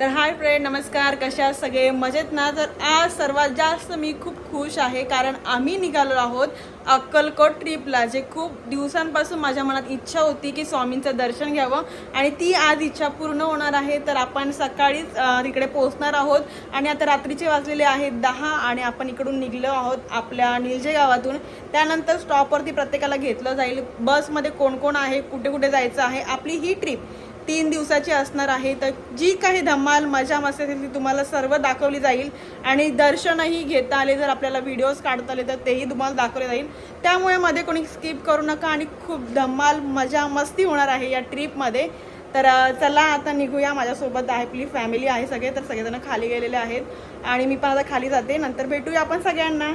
तर hi friend नमस्कार कशा सगळे? मजेत ना? तर आज सर्वात जास्त मी खूप खुश आहे कारण आम्ही निघालो आहोत अक्कलकोट ट्रिपला जे खूप दिवसांपासून माझ्या मनात इच्छा होती की स्वामींचं दर्शन घ्यावं आणि ती आज इच्छा पूर्ण होणार आहे. तर आपण सकाळीच तिकडे पोहोचणार आहोत आणि आता रात्रीचे वाजलेले आहेत दहा आणि आपण इकडून निघलो आहोत आपल्या निलजे गावातून. त्यानंतर स्टॉपवरती प्रत्येकाला घेतलं जाईल. बसमध्ये कोण कोण आहे? कुठे कुठे जायचं आहे? आपली ही ट्रिप तीन दिवसाची असणार आहे. तर जी काही धमाल मजा मस्ती असेल ती तुम्हाला सर्व दाखवली जाईल. आणि दर्शनही घेता आले जर आपल्याला व्हिडिओज काढता आले तर तेही तुम्हाला दाखवले जाईल. त्यामुळे मध्ये कोणी स्किप करू नका आणि खूप धमाल मजा मस्ती होणार आहे या ट्रिपमध्ये तर चला आता निघूया माझ्यासोबत आहे आपली फॅमिली आहे सगळे तर सगळेजण खाली गेलेले आहेत. आणि मी पण आता खाली जाते नंतर भेटूया आपण सगळ्यांना.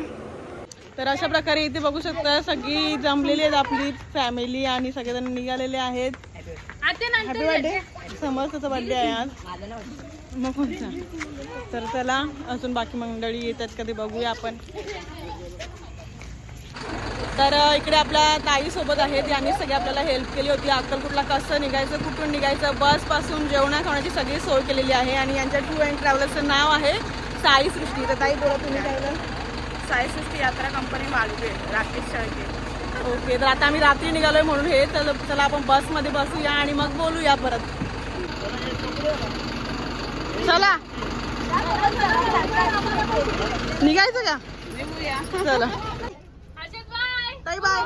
तर अशा प्रकारे इथे बघू शकता सगळी जमलेली आहेत आपली फॅमिली आणि सगळेजण निघालेले आहेत. हॅपी बर्थडे समर्थचा बर्थडे आहे आज. मग कोणता तर चला अजून बाकी मंडळी येतात कधी बघूया आपण. तर इकडे आपल्या ताई सोबत आहेत यांनी सगळी आपल्याला हेल्प केली होती. अक्कलकोटला कसं निघायचं कुठून निघायचं बसपासून जेवणा खाण्याची सगळी सोय केलेली आहे. आणि यांच्या टूर अँड ट्रॅव्हलर्सचं नाव आहे साई सृष्टी. तर ताई बोला तुम्ही काय साई सृष्टी यात्रा कंपनी मालवे राकेश शेळके. ओके तर आता आम्ही रात्री निघालोय म्हणून हे तर चला आपण बसमध्ये बसूया आणि मग बोलूया परत. चला. निघायचं का? चला. ताई bye.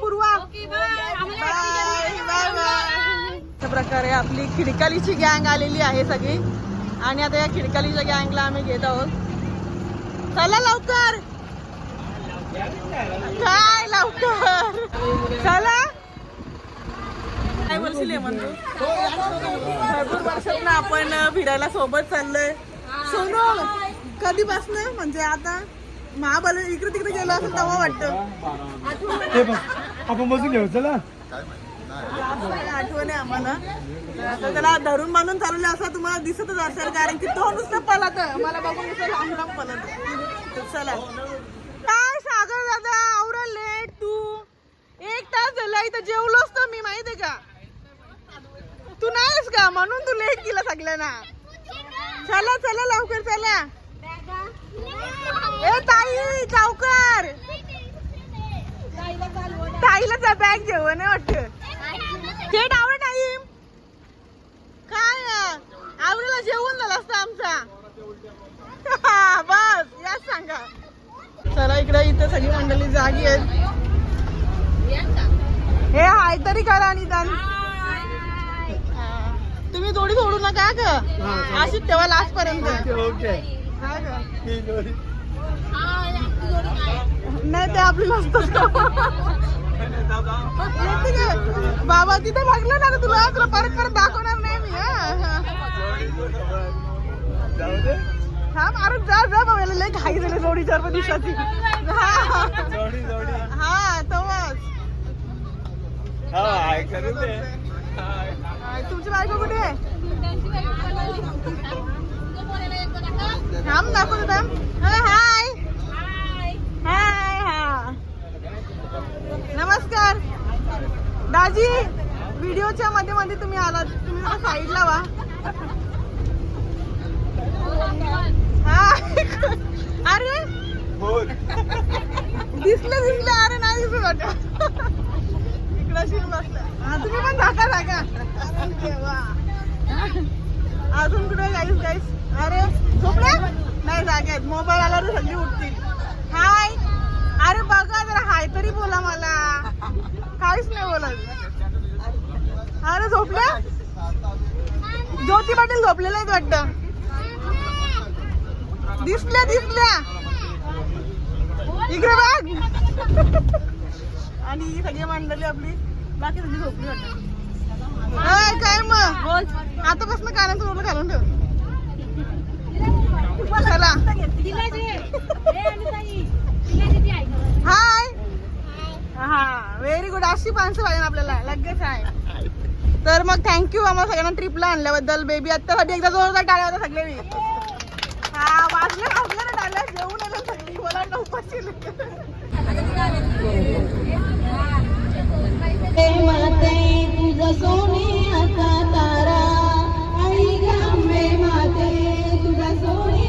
Purva. Bye. Bye bye अशा प्रकारे आपली खिडकालीची गँग आलेली आहे सगळी. आणि आता या खिडकालीच्या गँगला आम्ही घेत आहोत. चला लवकर. काय लवकर? चला. काय बोलशील? भरपूर वर्षात ना आपण फिरायला सोबत चाललोय. सोनू कधीपासून? म्हणजे आता महाबल इकडे तिकडे गेलो असं तेव्हा वाटतं. हे बघ आपण बसून घेऊ चला. आठवण आहे आम्हाला. आता त्याला धरून बांधून चालवले असं तुम्हाला दिसतच असेल कारण की तो नुसतं पलत मला बघून नुसतं लांब लांब पलत चला. दादा आवरा लेट तू. एक तास झाला इथं जेवलोस तर मी माहितीये का? तू नाहीस का? म्हणून तू लेट केला सगळ्यांना. चला चला लवकर चला. ए ताई लवकर. ताईला जा बॅग जेवण आहे वाटतं. थेट आवड टाईम काय आवडीला जेवण झालं असतं आमचा. बस याच सांगा. चला इकडे इथे सगळी मंडळी जागी आहेत हे हाय तरी करा निदान. तुम्ही थोडी सोडू नका ग अशीच ठेवा लास्ट पर्यंत ओके का? जोडी. नाही ते आपली नसतं? बाबा तिथे बघलं ना तुला परत परत दाखवणार नाही मी हा. थांब अरे जा जा बाबा लय घाई झाली जोडी चार पाच दिवसाची. हा. जोडी जोडी. तवाच हाय करू दे. हाय. हा, तुमची बायको कुठे आहे? थांब दाखवतो थांब. हा, हाय. हाय हा. नमस्कार. दाजी व्हिडिओच्या मध्ये मध्ये तुम्ही आलात. तुम्ही साईडला वा. अरे. बोल. दिसलं दिसलं. अरे नाही दिसत वाटत इकडं शिर बसलं. हा तुम्ही पण धाका धाका. अजून कुठे गाईस गाईस अरे झोपल्या? नाही जागे आहेत. मोबाईल आला तर सगळी उठतील. हाय अरे बघा जरा. हाय तरी बोला मला. काहीच नाही बोलत. अरे झोपल्या? ज्योती पाटील झोपलेल्या आहेत वाटतं. दिसल्या दिसल्या. इकडे बघ. आणि ही सगळी मंडळी आपली. बाकी सगळी झोपली वाटतं. काय मग? आतापासून कानाचं रोल घालून ठेव. चला. हाय. हा व्हेरी गुड अशी माणसं पाहिजे आपल्याला. लगेच आहे. तर मग थँक्यू आम्हाला सगळ्यांना ट्रिपला आणल्याबद्दल. बेबी आत्तासाठी एकदा जोरदार टाळ्या होत्या सगळे हा माते तुझ सोनी असा तारा. आई गांबे माते तुझा सोनी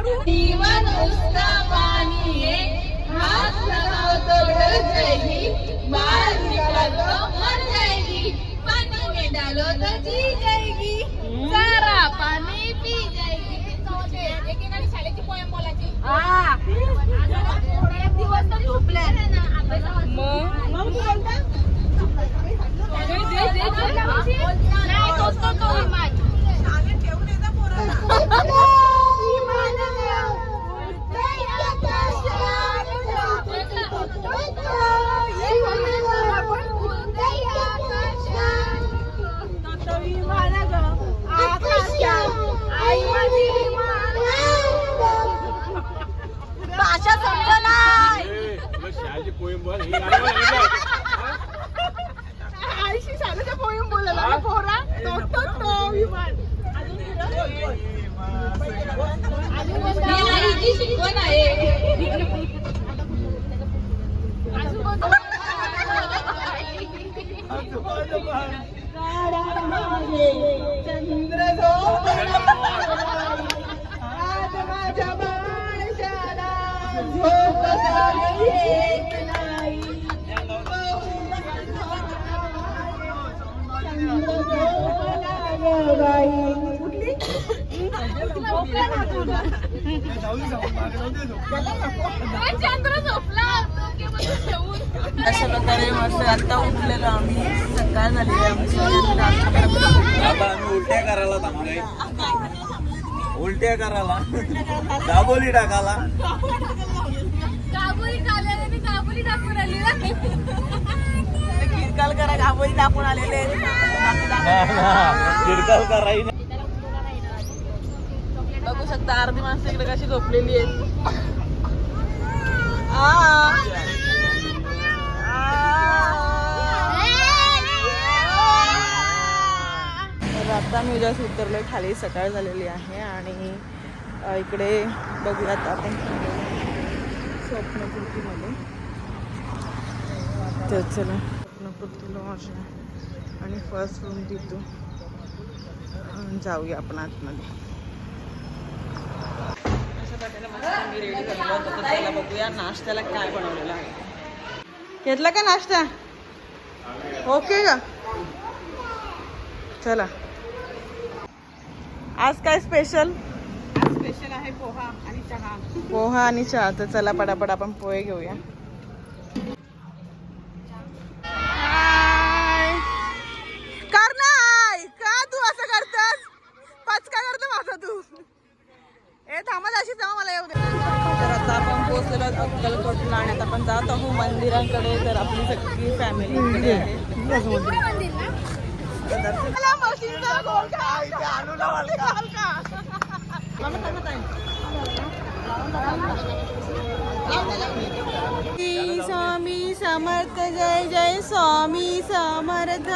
जीवन उसका पानी है हाथ लगाओ तो डर जाएगी बाहर निकालो मर जाएगी पानी में डालो तो जी जाएगी सारा पानी पी जाएगी शाळेची पोयम बोलायची एक दिवस तर झोपल्या नाही तोच तो तो विमान भाषा समजला ए, तुला शाळेची पोयम बोल ही गाणं म्हणलं. आईशी शाळेच्या पोयम बोलायला पोरा तो तो तो विमान आईची शिकवण आहे चंद्र झोपला अशा प्रकारे मस्त आता उठलेलो आम्ही. सकाळ झाली करायला आम्ही उलट्या करायला थांबलोय. उलट्या करायला. दाबोली टाकाला किरकाल करा घाबोली टाकून आलेले. किरकाल कराई बघू शकता अर्धी माणसं इकडे कशी झोपलेली आहेत. आता मी उद्याच आहे खाली सकाळ झालेली आहे आणि इकडे बघूयात आपण स्वप्नपूर्तीमध्ये. तर चला स्वप्नपूर्ती लॉज आणि फर्स्ट रूम तिथून जाऊया आपण आतमध्ये. अशा प्रकारे मस्त मी रेडी झालेलो होतो तर त्याला बघूया नाश्त्याला काय बनवलेलं आहे. घेतला का नाश्ता? ओके का? चला. आज काय स्पेशल स्पेशल आहे पोहा आणि चहा. पोहा आणि चहा तर चला पटापट आपण पोहे घेऊया. अक्कलकोटला आणि आता आपण जात आहोत मंदिरांकडे तर आपली सगळी फॅमिली इकडे आहे. स्वामी समर्थ जय जय स्वामी समर्थ.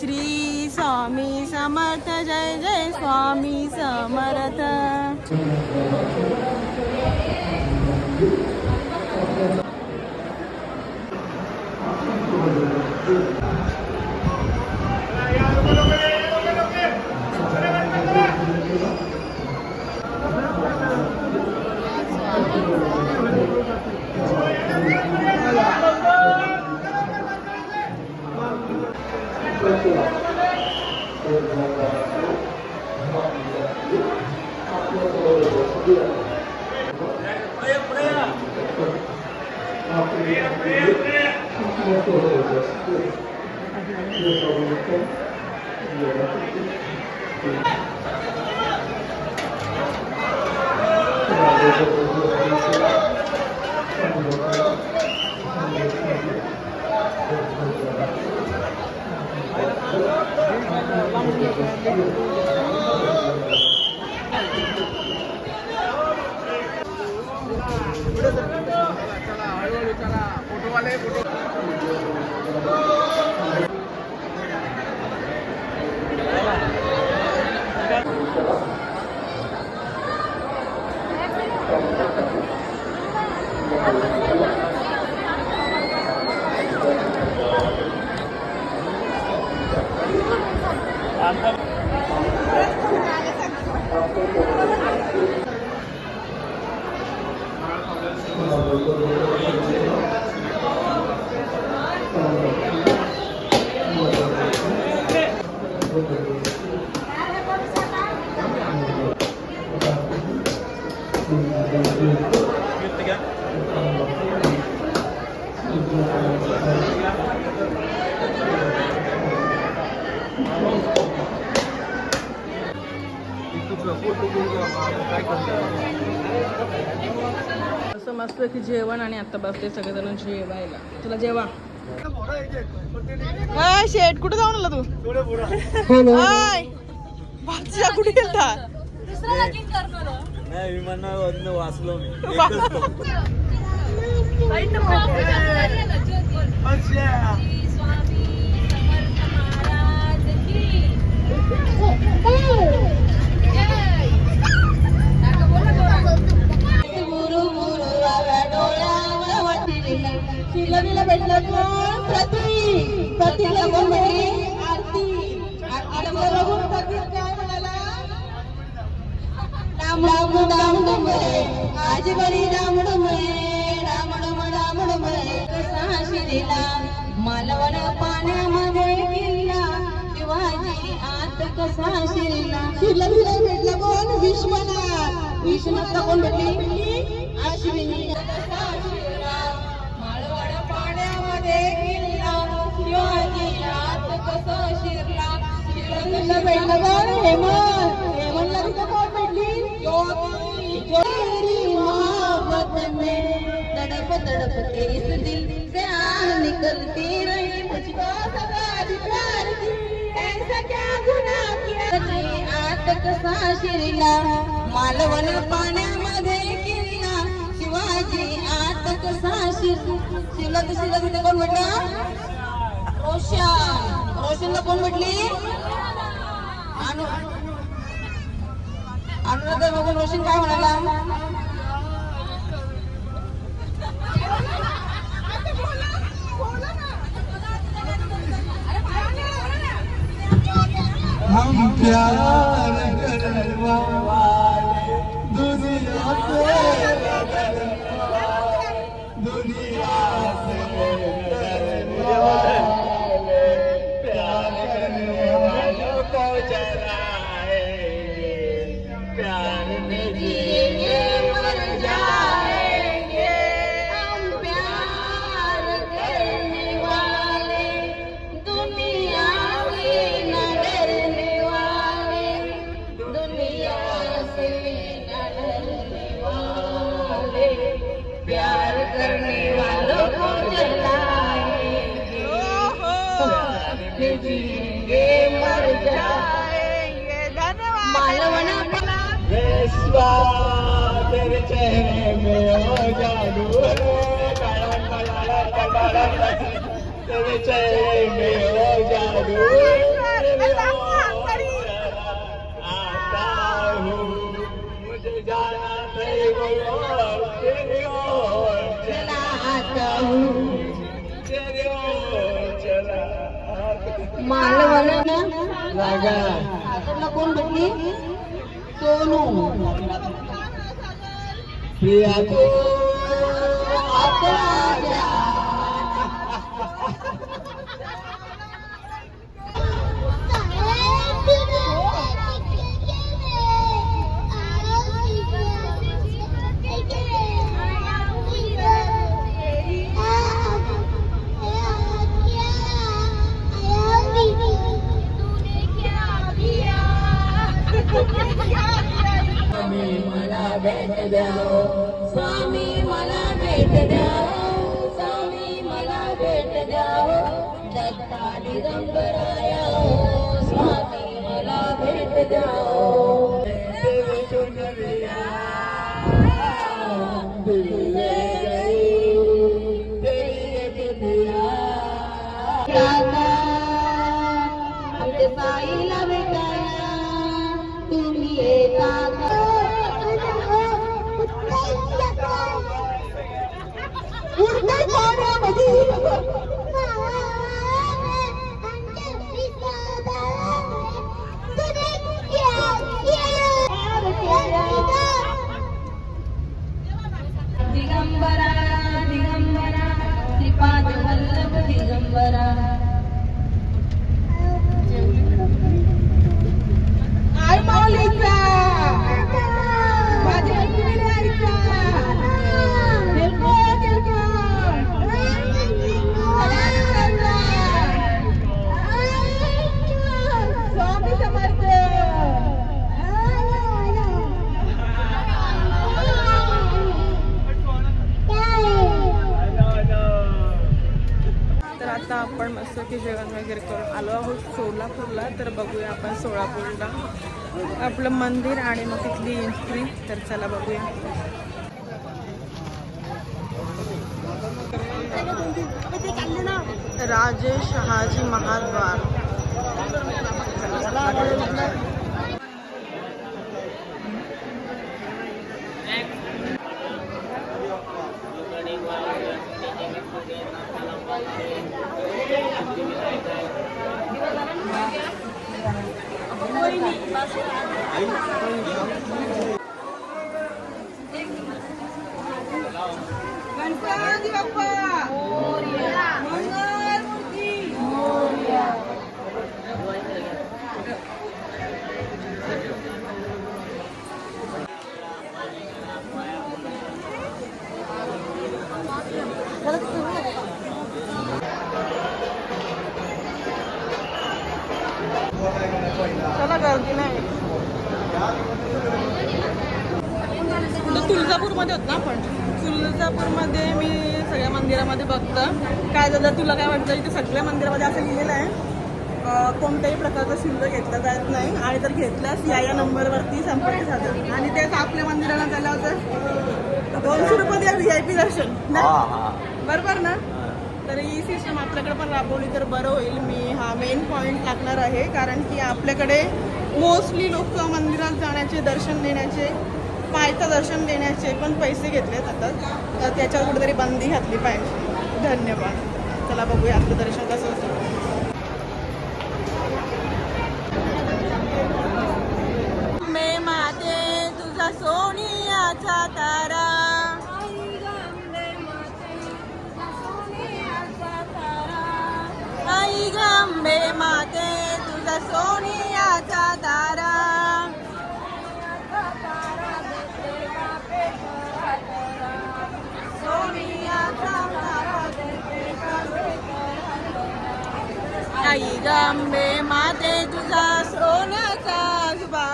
श्री स्वामी समर्थ जय जय स्वामी समर्थ. の手を優しく、強さを持って、いいようなことです。असं मस्त की जेवण आणि आता बसते सगळेजण जेवायला. तुला जेवा. हाय शेट कुठे जाऊन आला तू? हाय बाजूला कुठे गेलता? नाही वाचलो मी. एकच तो. विश्वनाथला कोण भेटली? शिरला मालवण पाण्यामध्ये किल्ला शिवाजी आत कसा शिरला? शिरला भेटला कोण हेमंत. हेमंतला तिथं कोण भेटली? ज्योती तेरी मोहब्बत में तड़प तड़प इस दिल से आह निकलती रही मुझको सदा की ऐसा क्या गुनाह किया आत कसा शिरला? मालवण पाण्यामध्ये किल्ला शिवाजी आत कसा शिर शिरला शिरला तिथे कोण म्हटलं? रोशन. रोशनला कोण म्हटली? अनु अनुराधा बघून रोशन काय म्हणाला? हम प्यार हूँ। मालवण रागा सागरला कोण भेटली? सोनू. प्रिया को मला भेट स्वामी मला भेट द्या स्वामी मला भेट द्या दत्ता दिगंबराया स्वामी मला भेट द्या आपलं मंदिर आणि मग तिथली एंट्री तर चला बघूया. राजे शहाजी महाद्वार. Ganpati Aí, aí, aí. बघतं. काय झालं तुला काय वाटतं? इथे सगळ्या मंदिरामध्ये असं लिहिलेलं आहे. कोणत्याही प्रकारचा शुल्क घेतला जात नाही. आणि जर घेतल्यास या या नंबरवरती संपर्क साधा. आणि तेच आपल्या मंदिराला झालं होतं. दोनशे रुपये द्या व्ही आय पी दर्शन. बरोबर ना? तर ही सिस्टम आपल्याकडे पण राबवली तर बरं होईल. मी हा मेन पॉईंट लागणार आहे. कारण की आपल्याकडे मोस्टली लोक मंदिरात जाण्याचे दर्शन देण्याचे पायथं दर्शन देण्याचे पण पैसे घेतले जातात तर त्याच्यावर कुठेतरी बंदी घातली पाहिजे. धन्यवाद. चला बघूया आपलं दर्शन कसं होतं. मे माते तुझा सोनियाचा तारा आई गंबे माते तुझा सोन्याचा जुबा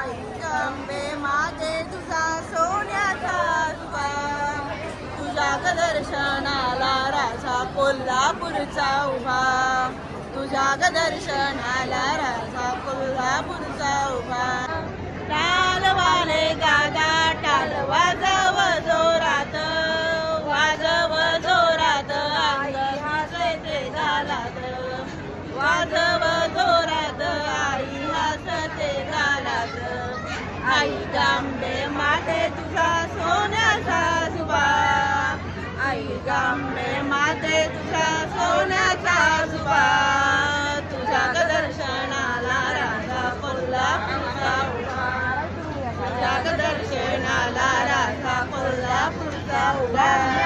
आई गंबे माते तुझा सोन्याचा जुबा तुझ्या दर्शनाला राजा कोल्हापूरचा उभा. तुझ्या दर्शनाला राजा कोल्हापूरचा उभा. टालवाले दादा टालवा आई गांबे माते तुझा सोन्याचा सुबा आई गांबे माते तुझा सोन्याचा सुबा तुझ्या दर्शनाला राजा कोल्हापूरचा उभा तुझ्या दर्शनाला राजा कोल्हापूरचा उभा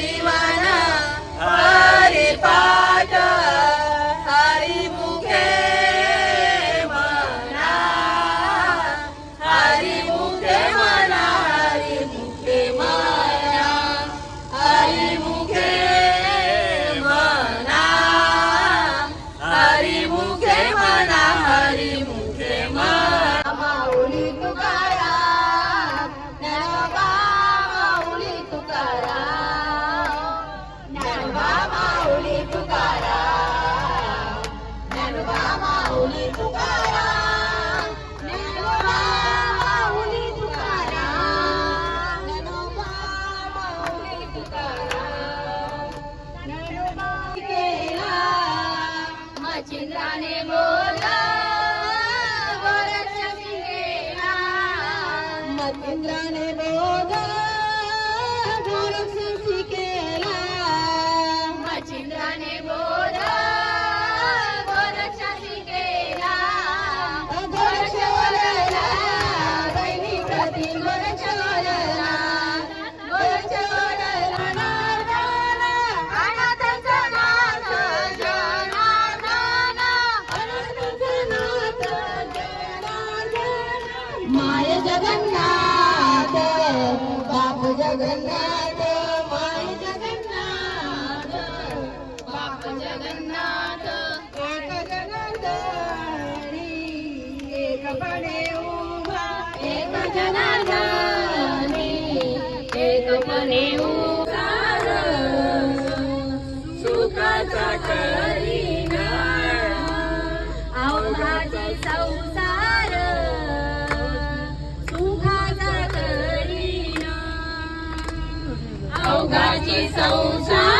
ಶಿವ नेऊ. सुखाचा करीना अवघाचे संसार. संसार.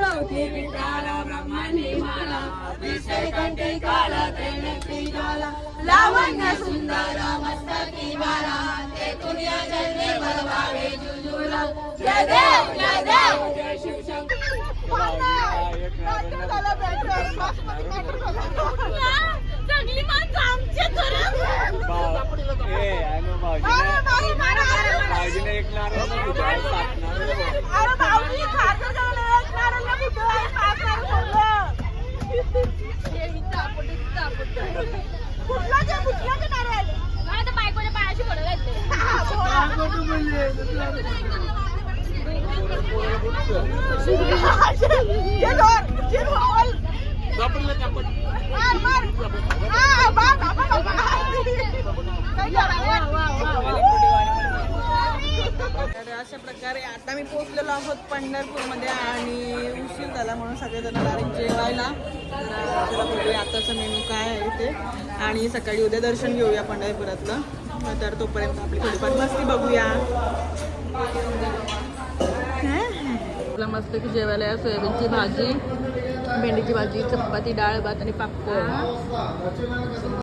सावळवती विठाला ब्रह्मांनी माला विषय कंटे काला त्रिनेत्री ज्वाला लावण्य सुंदर मस्तकी बाला ते तुर्या जन्मे बलवावे जुजुला. जय देव जय देव. जय शिवशंकर चांगली माणसं आमचे खरं एक नारळ आणि सकाळी उद्या दर्शन घेऊया पंढरपुरातलं. तर तोपर्यंत आपली थोडीफार मस्ती बघूया. आपला मस्त की जेवायला या सोयाबीनची भाजी भेंडीची भाजी चपाती डाळ भात आणि पापड.